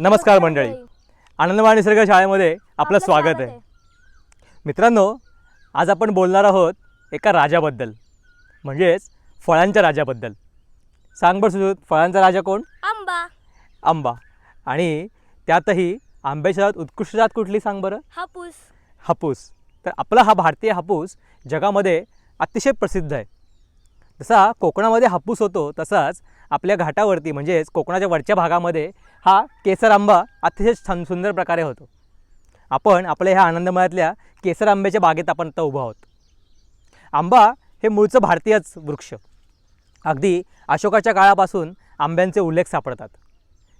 नमस्कार मंडळी. आनंदमाळ निसर्ग शाळेमध्ये आपलं स्वागत आहे. मित्रांनो आज आपण बोलणार आहोत एका राजाबद्दल म्हणजेच फळांच्या राजाबद्दल. सांग बरं सुजूत फळांचा राजा कोण? आंबा. आंबा. आणि त्यातही आंब्याच्या जात उत्कृष्ट जात कुठली सांग बरं? हापूस. हापूस. तर आपला हा भारतीय हापूस जगामध्ये अतिशय प्रसिद्ध आहे. जसा कोकणामध्ये हापूस होतो तसाच आपल्या घाटावरती म्हणजेच कोकणाच्या वरच्या भागामध्ये हा केसर आंबा अतिशय छान सुंदर प्रकारे होतो. आपण आपल्या ह्या आनंदमयातल्या केसर आंब्याच्या बागेत आपण आता उभा आहोत. आंबा हे मूळचं भारतीयच वृक्ष. अगदी अशोकाच्या काळापासून आंब्यांचे उल्लेख सापडतात.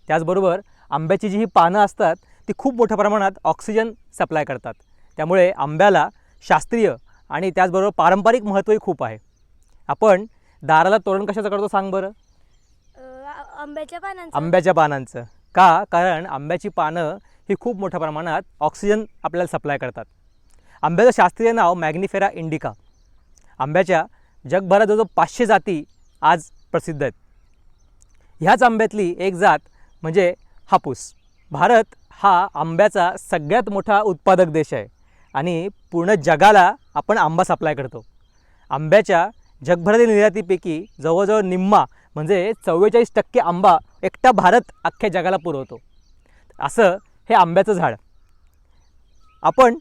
त्याचबरोबर आंब्याची जी ही पानं असतात ती खूप मोठ्या प्रमाणात ऑक्सिजन सप्लाय करतात. त्यामुळे आंब्याला शास्त्रीय आणि त्याचबरोबर पारंपरिक महत्त्वही खूप आहे. आपण दाराला तोरण कशाचं करतो सांग बरं? आंब्याच्या पानांचं. आंब्याच्या पानांचं. का? कारण आंब्याची पानं ही खूप मोठ्या प्रमाणात ऑक्सिजन आपल्याला सप्लाय करतात. आंब्याचं शास्त्रीय नाव मॅग्निफेरा इंडिका. आंब्याच्या जगभरात जवळजवळ पाचशे जाती आज प्रसिद्ध आहेत. ह्याच आंब्यातली एक जात म्हणजे हापूस. भारत हा आंब्याचा सगळ्यात मोठा उत्पादक देश आहे आणि पूर्ण जगाला आपण आंबा सप्लाय करतो. आंब्याच्या जगभरातील निर्यातीपैकी जवळजवळ निम्मा म्हणजे चव्वेचाळीस टक्के आंबा एकटा भारत अख्ख्या जगाला पुरवतो. असं हे आंब्याचं झाड. आपण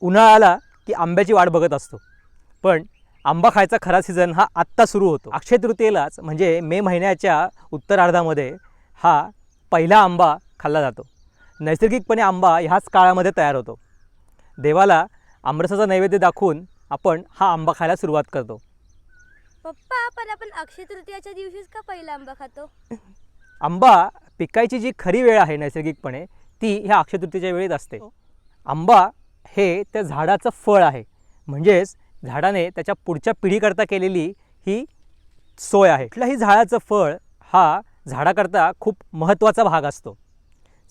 उन्हाळा आला की आंब्याची वाट बघत असतो. पण आंबा खायचा खरा सीझन हा आत्ता सुरू होतो. अक्षय तृतीयेलाच म्हणजे मे महिन्याच्या उत्तरार्धामध्ये हा पहिला आंबा खाल्ला जातो. नैसर्गिकपणे आंबा ह्याच काळामध्ये तयार होतो. देवाला आमरसाचा नैवेद्य दाखवून आपण हा आंबा खायला सुरुवात करतो. पप्पा पण आपण अक्षय तृतीयाच्या दिवशीच का पहिला आंबा खातो? आंबा पिकायची जी खरी वेळ आहे नैसर्गिकपणे ती ह्या अक्षय तृतीयेच्या वेळेत असते. आंबा हे त्या झाडाचं फळ आहे. म्हणजेच झाडाने त्याच्या पुढच्या पिढीकरता केलेली ही सोय आहे. कुठल्याही झाडाचं फळ हा झाडाकरता खूप महत्त्वाचा भाग असतो.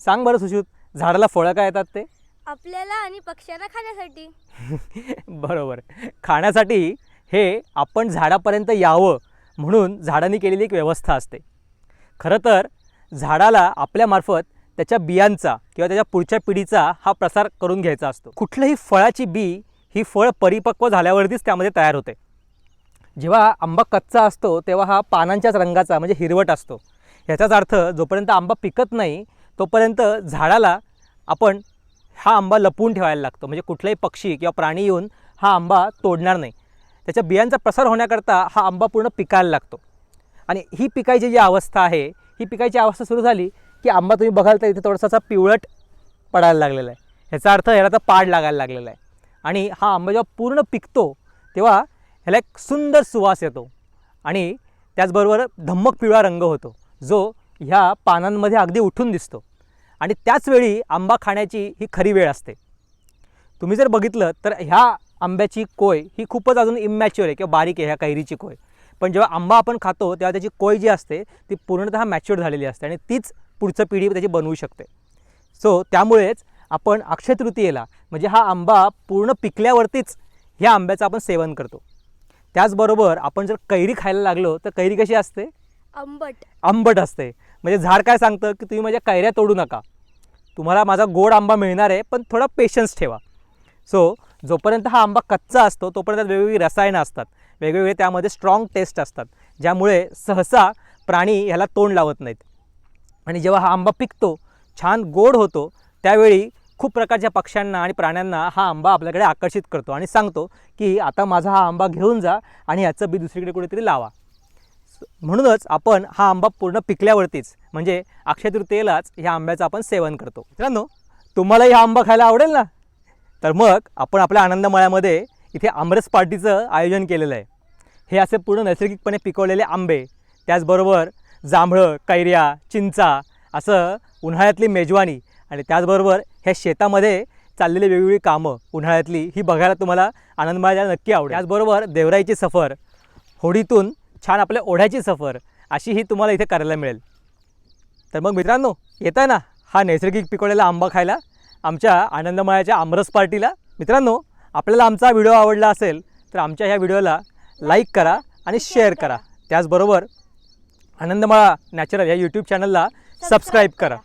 सांग बरं सुश्रुत झाडाला फळं काय येतात ते? आपल्याला आणि पक्ष्यांना खाण्यासाठी. बरोबर. खाण्यासाठी हे आपण झाडापर्यंत यावं म्हणून झाडांनी केलेली एक व्यवस्था असते. खरं तर झाडाला आपल्यामार्फत त्याच्या बियांचा किंवा त्याच्या पुढच्या पिढीचा हा प्रसार करून घ्यायचा असतो. कुठल्याही फळाची बी ही फळ परिपक्व झाल्यावरतीच त्यामध्ये तयार होते. जेव्हा आंबा कच्चा असतो तेव्हा हा पानांच्याच रंगाचा म्हणजे हिरवट असतो. ह्याचाच अर्थ जोपर्यंत आंबा पिकत नाही तोपर्यंत झाडाला आपण हा आंबा लपवून ठेवायला लागतो. म्हणजे कुठलाही पक्षी किंवा प्राणी येऊन हा आंबा तोडणार नाही. त्याच्या बियांचा प्रसार होण्याकरता हा आंबा पूर्ण पिकायला लागतो. आणि ही पिकायची जी अवस्था आहे ही पिकायची अवस्था सुरू झाली की आंबा तुम्ही बघाल तर इथे थोडासा असा पिवळट पडायला लागलेला आहे. ह्याचा अर्थ ह्याला तर पाड लागायला लागलेला आहे. आणि हा आंबा जेव्हा पूर्ण पिकतो तेव्हा ह्याला एक सुंदर सुवास येतो. आणि त्याचबरोबर धम्मक पिवळा रंग होतो जो ह्या पानांमध्ये अगदी उठून दिसतो. आणि त्याचवेळी आंबा खाण्याची ही खरी वेळ असते. तुम्ही जर बघितलं तर ह्या आंब्याची कोय ही खूपच अजून इमॅच्युअर आहे किंवा बारीक आहे ह्या कैरीची कोय. पण जेव्हा आंबा आपण खातो तेव्हा त्याची कोय जी असते ती पूर्णतः मॅच्युअर झालेली असते आणि तीच पुढचं पिढी त्याची बनवू शकते. सो त्यामुळेच आपण अक्षय तृतीयेला म्हणजे हा आंबा पूर्ण पिकल्यावरतीच ह्या आंब्याचं आपण सेवन करतो. त्याचबरोबर आपण जर कैरी खायला लागलो तर कैरी कशी असते? आंबट. आंबट असते. म्हणजे झाड काय सांगतं की तुम्ही माझ्या कैऱ्या तोडू नका. तुम्हाला माझा गोड आंबा मिळणार आहे पण थोडा पेशन्स ठेवा. सो जोपर्यंत हा आंबा कच्चा असतो तोपर्यंत वेगवेगळी रसायनं असतात. वेगवेगळे त्यामध्ये स्ट्रॉंग टेस्ट असतात. ज्यामुळे सहसा प्राणी ह्याला तोंड लावत नाहीत. आणि जेव्हा हा आंबा पिकतो छान गोड होतो त्यावेळी खूप प्रकारच्या पक्ष्यांना आणि प्राण्यांना हा आंबा आपल्याकडे आकर्षित करतो आणि सांगतो की आता माझा हा आंबा घेऊन जा आणि ह्याचं बी दुसरीकडे कुठेतरी लावा. म्हणूनच आपण हा आंबा पूर्ण पिकल्यावरतीच म्हणजे अक्षय तृतीयेलाच ह्या आंब्याचं आपण सेवन करतो. मित्रांनो तुम्हालाही हा आंबा खायला आवडेल ना? तर मग आपण आपल्या आनंदमळ्यामध्ये इथे आमरस पार्टीचं आयोजन केलेलं आहे. हे असे पूर्ण नैसर्गिकपणे पिकवलेले आंबे त्याचबरोबर जांभळं कैऱ्या चिंचा असं उन्हाळ्यातली मेजवानी आणि त्याचबरोबर ह्या शेतामध्ये चाललेली वेगवेगळी कामं उन्हाळ्यातली ही बघायला तुम्हाला आनंदमळ्याला नक्की आवडेल. त्याचबरोबर देवराईची सफर होडीतून छान आपल्या ओढ्याची सफर अशी ही तुम्हाला इथे करायला मिळेल. तर मग मित्रांनो येताय ना हा नैसर्गिक पिकवलेला आंबा खायला? आमच्या आनंदमयाच्या आमरस पार्टीला. मित्रांनो आपल्याला आमचा व्हिडिओ आवडला असेल तर आमच्या ह्या व्हिडिओला लाईक करा आणि शेअर करा. त्याचबरोबर आनंदमळा नॅचरल या यूट्यूब चॅनलला सबस्क्राईब करा.